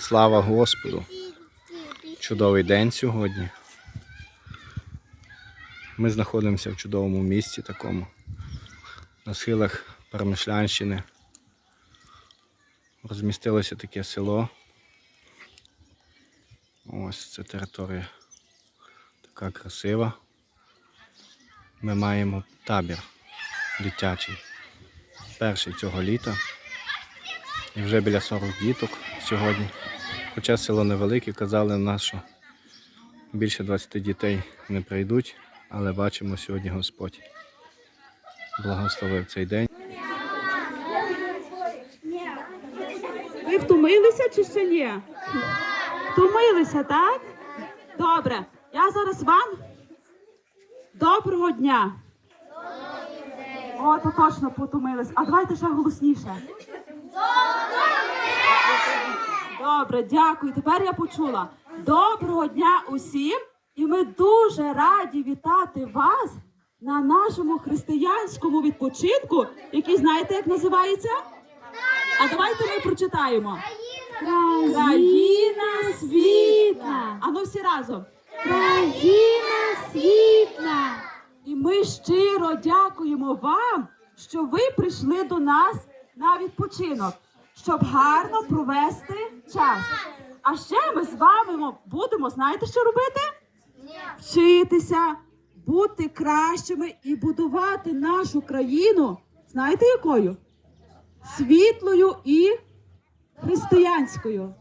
Слава Господу! Чудовий день сьогодні. Ми знаходимося в чудовому місті такому, на схилах Перемишлянщини. Розмістилося таке село. Ось це територія така красива. Ми маємо табір дитячий. Перший цього літа. І вже біля 40 діток сьогодні. Хоча село невелике, казали нас, що більше 20 дітей не прийдуть, але бачимо сьогодні Господь благословив цей день. Ви втомилися чи ще ні? Втомилися, так? Добре. Я зараз вам доброго дня. О, то точно потомились. А давайте ще голосніше. Добре, дякую. Тепер я почула. Доброго дня усім, і ми дуже раді вітати вас на нашому християнському відпочинку, який знаєте, як називається? А давайте ми прочитаємо. Країна світла. А ну всі разом. Країна світла, І ми щиро дякуємо вам, що ви прийшли до нас на відпочинок, щоб гарно провести час. А ще ми з вами будемо, знаєте, що робити? Вчитися, бути кращими і будувати нашу країну. Знаєте якою? Світлою і християнською.